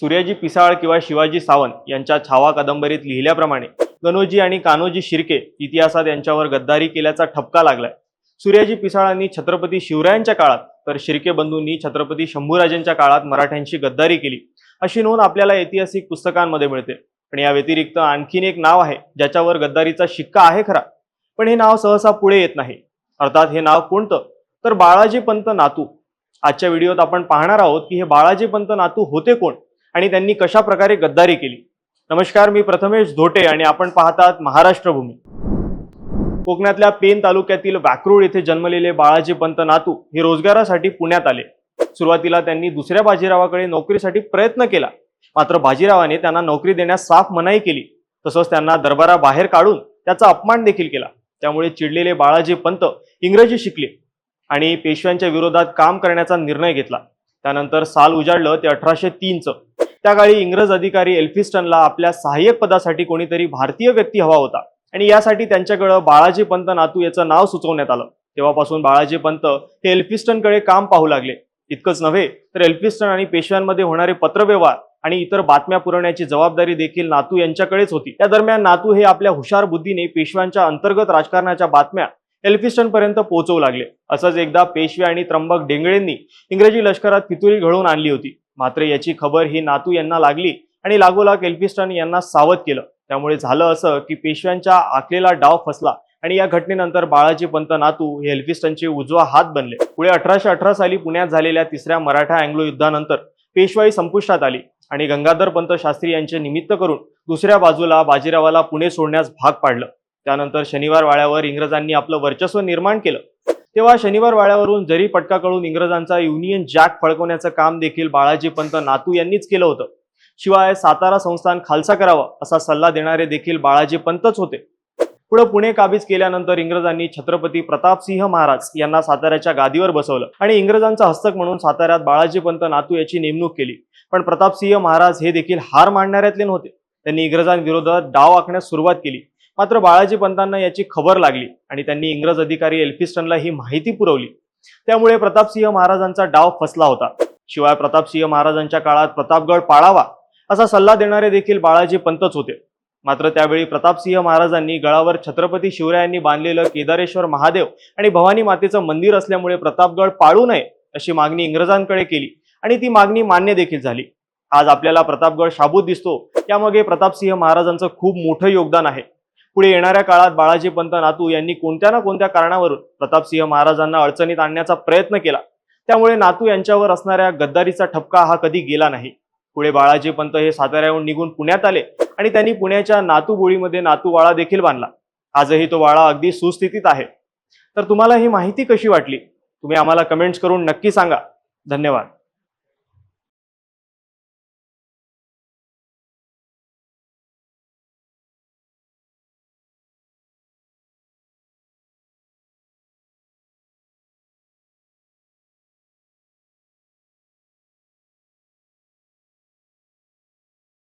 सूर्याजी पिसाळ किंवा शिवाजी सावंत यांच्या छावा कादंबरीत लिहिल्याप्रमाणे गणोजी आणि कान्होजी शिर्के इतिहासात यांच्यावर गद्दारी केल्याचा ठपका लागलाय. सूर्याजी पिसाळांनी छत्रपती शिवरायांच्या काळात तर शिर्के बंधूंनी छत्रपती शंभूराजांच्या काळात मराठ्यांशी गद्दारी केली. अशी नोंद आपल्याला ऐतिहासिक पुस्तकांमध्ये मिळते. पण या व्यतिरिक्त आणखीन एक नाव आहे ज्याच्यावर गद्दारीचा शिक्का आहे खरा. पण हे नाव सहसा पुढे येत नाही. अर्थात हे नाव कोणतं? तर बाळाजी पंत नातू. आजच्या व्हिडिओत आपण पाहणार आहोत की हे बाळाजी पंत नातू होते कोण? आणि त्यांनी कशा प्रकारे गद्दारी केली? नमस्कार मी प्रथमेश धोटे आणि आपण पाहतात महाराष्ट्र भूमी कोकणातल्या पेन तालुक्यातील वाकरूळ येथे जन्मलेले बाळाजी पंत नातू हे रोजगारासाठी पुण्यात आले. सुरुवातीला त्यांनी दुसऱ्या बाजीरावाकडे नोकरीसाठी प्रयत्न केला. मात्र बाजीरावाने त्यांना नोकरी देण्यास साफ मनाई केली. तसंच त्यांना दरबाराबाहेर काढून त्याचा अपमान देखील केला. त्यामुळे चिडलेले बाळाजी पंत इंग्रजी शिकले आणि पेशव्यांच्या विरोधात काम करण्याचा निर्णय घेतला. त्यानंतर साल उजाडलं ते अठराशे तीनचं. त्या काळी इंग्रज अधिकारी एल्फिस्टनला आपल्या सहाय्यक पदासाठी कोणीतरी भारतीय व्यक्ती हवा होता. आणि यासाठी त्यांच्याकडं बाळाजी पंत नातू याचं नाव सुचवण्यात आलं. तेव्हापासून बाळाजी पंत हे एल्फिस्टनकडे काम पाहू लागले. इतकंच नव्हे तर एल्फिस्टन आणि पेशव्यांमध्ये होणारे पत्रव्यवहार आणि इतर बातम्या पुरवण्याची जबाबदारी देखील नातू यांच्याकडेच होती. त्या दरम्यान नातू हे आपल्या हुशार बुद्धीने पेशव्यांच्या अंतर्गत राजकारणाच्या बातम्या एल्फिस्टन पर्यंत पोहोचवू लागले. असंच एकदा पेशवे आणि त्र्यंबक डेंगळेंनी इंग्रजी लष्करात फितुरी घडवून आणली होती. मात्र याची खबर ही नातू यांना लागली आणि लागोलाग एल्फिस्टन यांना सावध केलं. त्यामुळे झालं असं की पेशव्यांच्या आखलेला डाव फसला आणि या घटनेनंतर बाळाजी पंत नातू हे एल्फिस्टनचे उजवा हात बनले. पुढे अठराशे अठरा साली पुण्यात झालेल्या तिसऱ्या मराठा अँग्लो युद्धानंतर पेशवाई संपुष्टात आली आणि गंगाधर पंत शास्त्री यांचे निमित्त करून दुसऱ्या बाजूला बाजीरावाला पुणे सोडण्यास भाग पाडलं. त्यानंतर शनिवार वाड्यावर इंग्रजांनी आपलं वर्चस्व निर्माण केलं. तेव्हा शनिवार वाड्यावरून जरी पटकाकडून इंग्रजांचा युनियन जॅक फळकवण्याचं काम देखील बाळाजी पंत नातू यांनीच केलं होतं. शिवाय सातारा संस्थान खालसा करावा असा सल्ला देणारे देखील बाळाजी पंतच होते. पुढे पुणे काबीज केल्यानंतर इंग्रजांनी छत्रपती प्रतापसिंह महाराज यांना साताऱ्याच्या गादीवर बसवलं आणि इंग्रजांचा हस्तक म्हणून साताऱ्यात बाळाजी पंत नातू याची नेमणूक केली. पण प्रतापसिंह महाराज हे देखील हार मांडणाऱ्यातले नव्हते. त्यांनी इंग्रजांविरोधात डाव आखण्यास सुरुवात केली. मात्र बाळाजी पंतांना याची खबर लागली आणि त्यांनी इंग्रज अधिकारी एल्फिस्टनला ही माहिती पुरवली. त्यामुळे प्रतापसिंह महाराजांचा डाव फसला होता. शिवाय प्रतापसिंह महाराजांच्या काळात प्रतापगड पाळावा असा सल्ला देणारे देखील बाळाजी पंतच होते. मात्र त्यावेळी प्रतापसिंह महाराजांनी गळावर छत्रपती शिवरायांनी बांधलेलं केदारेश्वर महादेव आणि भवानी मातेचं मंदिर असल्यामुळे प्रतापगड पाळू नये अशी मागणी इंग्रजांकडे केली आणि ती मागणी मान्य देखील झाली. आज आपल्याला प्रतापगड शाबूत दिसतो. त्यामागे प्रतापसिंह महाराजांचं खूप मोठं योगदान आहे. पुढे येणाऱ्या काळात बाळाजी पंत नातू यांनी कोणत्या ना कोणत्या कारणावरून प्रतापसिंह महाराजांना अडचणीत आणण्याचा प्रयत्न केला? त्यामुळे नातू यांच्यावर असणाऱ्या गद्दारीचा ठपका हा कधी गेला नाही. पुढे बाळाजी पंत हे साताऱ्याहून निघून पुण्यात आले आणि त्यांनी पुण्याच्या नातू बोळीमध्ये नातू वाळा देखील बांधला. आजही तो वाळा अगदी सुस्थितीत आहे. तर तुम्हाला ही माहिती कशी वाटली? तुम्ही आम्हाला कमेंट्स करून नक्की सांगा. धन्यवाद.